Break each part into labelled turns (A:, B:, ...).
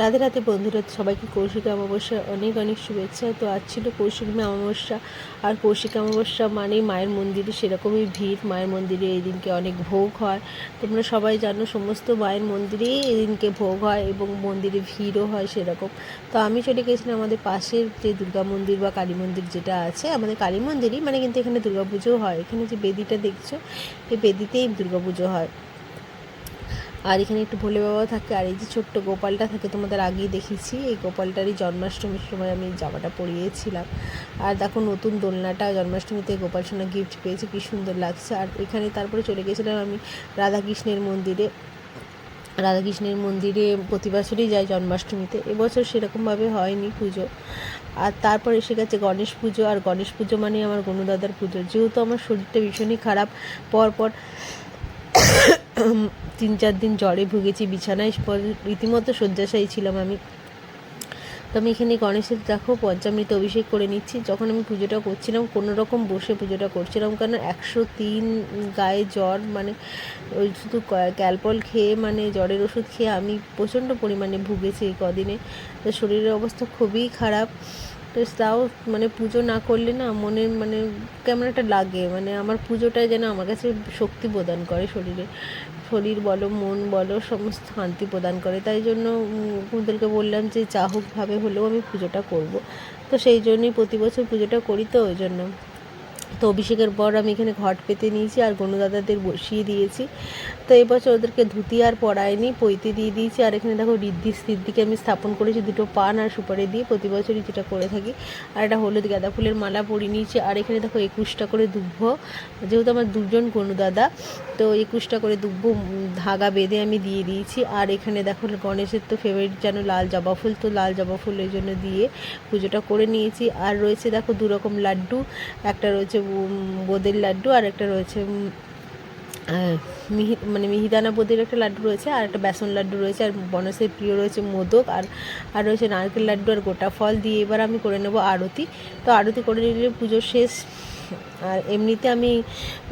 A: রাধে রাধে বন্ধুরা, সবাইকে কৌশিক অমাবস্যার অনেক অনেক শুভেচ্ছা। তো আজ ছিল কৌশিকী অমাবস্যা। আর কৌশিক অমাবস্যা মানে মায়ের মন্দিরে সেরকমই ভিড়। মায়ের মন্দিরে এই দিনকে অনেক ভোগ হয়। তোমরা সবাই জানো সমস্ত মায়ের মন্দিরেই এই দিনকে ভোগ হয় এবং মন্দিরে ভিড়ও হয় সেরকম। তো আমি চলে গেছিলাম আমাদের পাশের যে দুর্গা মন্দির বা কালী মন্দির যেটা আছে, আমাদের কালী মন্দিরই। মানে কিন্তু এখানে দুর্গা পুজো হয়। এখানে যে বেদিটা দেখছ, এই বেদিতেই দুর্গা পুজো হয়। আর এখানে একটু ভোলে বাবা থাকে, আর এই যে ছোট্ট গোপালটা থাকে তোমাদের আগেই দেখেছি, এই গোপালটারই জন্মাষ্টমীর সময় আমি জামাটা পরিয়েছিলাম। আর দেখো নতুন দোলনাটা, জন্মাষ্টমীতে গোপাল সোনা গিফট পেয়েছি, কী সুন্দর লাগছে। আর এখানে তারপরে চলে গেছিলাম আমি রাধাকৃষ্ণের মন্দিরে। রাধাকৃষ্ণের মন্দিরে প্রতি বছরই যাই জন্মাষ্টমীতে, এবছর সেরকমভাবে হয়নি পুজো। আর তারপর এসে গেছে গণেশ পুজো, আর গণেশ পুজো মানে আমার গণদাদার পুজো। যেহেতু আমার শরীরটা ভীষণই খারাপ, পরপর তিন চার দিন জ্বরে ভুগেছি, বিছানায় রীতিমতো শয্যাশায়ী ছিলাম আমি। তো আমি এখানে গণেশের দেখো পঞ্চামৃত অভিষেক করে নিচ্ছি। যখন আমি পুজোটা করছিলাম, কোনো রকম বসে পুজোটা করছিলাম কারণ একশো তিন গায়ে জ্বর মানে ওই শুধু ক্যালপল খেয়ে মানে জ্বরের ওষুধ খেয়ে আমি প্রচণ্ড পরিমাণে ভুগেছি এই কদিনে। তো শরীরের অবস্থা খুবই খারাপ। তো তাও মানে পুজো না করলে না মনে মানে কেমন একটা লাগে। মানে আমার পুজোটাই যেন আমার কাছে শক্তি প্রদান করে শরীরে। শরীর বলো, মন বলো, সমস্ত শান্তি প্রদান করে। তাই জন্য ওদেরকে বললাম যে যা হোকভাবে হলেও আমি পুজোটা করব। তো সেই জন্যই প্রতি বছর পুজোটা করি তো, ওই জন্য। তো অভিষেকের পর আমি এখানে ঘট পেতে নিয়েছি আর গণদাদাদের বসিয়ে দিয়েছি। তো এবছর ওদেরকে ধুতি আর পরায়নি পৈতে দিয়ে দিয়েছি। আর এখানে দেখো রিদ্ধি সিদ্ধিকে আমি স্থাপন করেছি, দুটো পান আর সুপারি দিয়ে প্রতি বছরই যেটা করে থাকি। আর একটা হলুদ গাঁদা ফুলের মালা পরিয়ে নিয়েছি। আর এখানে দেখো একুশটা করে দুব্ব যেহেতু আমার দুজন গণদাদা তো একুশটা করে দুব্ব ধাগা বেঁধে আমি দিয়ে দিয়েছি। আর এখানে দেখো গণেশের তো ফেভারিট যেন লাল জবা ফুল, তো লাল জবা ফুল এই জন্য দিয়ে পুজোটা করে নিয়েছি। আর রয়েছে দেখো দু রকম লাড্ডু, একটা রয়েছে বোঁদের লাড্ডু, আর একটা রয়েছে মিহি মানে মিহিদানা বোঁদের একটা লাড্ডু রয়েছে, আর একটা বেসন লাড্ডু রয়েছে, আর বনসের প্রিয় রয়েছে মোদক, আর আর রয়েছে নারকেল লাড্ডু, আর গোটা ফল দিয়ে এবার আমি করে নেব আরতি। তো আরতি করে নিলে পুজোর শেষ আর এমনিতে আমি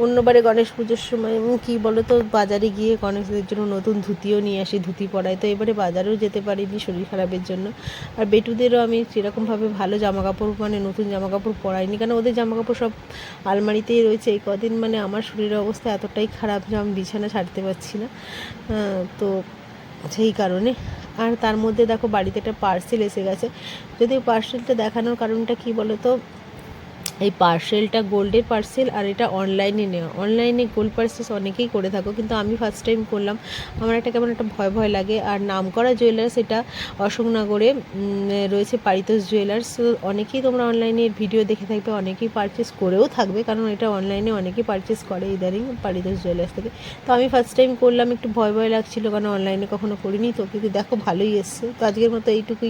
A: অন্যবারে গণেশ পুজোর সময় কী বলো তো বাজারে গিয়ে গণেশদের জন্য নতুন ধুতিও নিয়ে আসি, ধুতি পরাই। তো এবারে বাজারেও যেতে পারিনি শরীর খারাপের জন্য। আর বেটুদেরও আমি সেরকমভাবে ভালো জামা কাপড় মানে নতুন জামা কাপড় পরাইনি, কারণ ওদের জামা কাপড় সব আলমারিতেই রয়েছে। এই কদিন মানে আমার শরীরের অবস্থা এতটাই খারাপ যে আমি বিছানা ছাড়তে পারছি না। তো সেই কারণে। আর তার মধ্যে দেখো বাড়িতে একটা পার্সেল এসে গেছে। যদি পার্সেলটা দেখানোর কারণটা কী বলো তো এই পার্সেলটা গোল্ডের পার্সেল আর এটা অনলাইনে নেওয়া। অনলাইনে গোল্ড পার্সেস অনেকেই করে থাকো, কিন্তু আমি ফার্স্ট টাইম করলাম। আমার একটা কেমন একটা ভয় ভয় লাগে। আর নামকরা জুয়েলার্স এটা অশোকনগরে রয়েছে পারিতোষ জুয়েলার্স অনেকেই তোমরা অনলাইনে ভিডিও দেখে থাকবে, অনেকেই পারচেস করেও থাকবে, কারণ এটা অনলাইনে অনেকেই পারচেস করে ইদানিং পারিতোষ জুয়েলার্স থেকে। তো আমি ফার্স্ট টাইম করলাম, একটু ভয় ভয় লাগছিল, কারণ অনলাইনে কখনো করিনি। তো কিন্তু দেখো ভালোই এসছে। তো আজকের মতো এইটুকুই।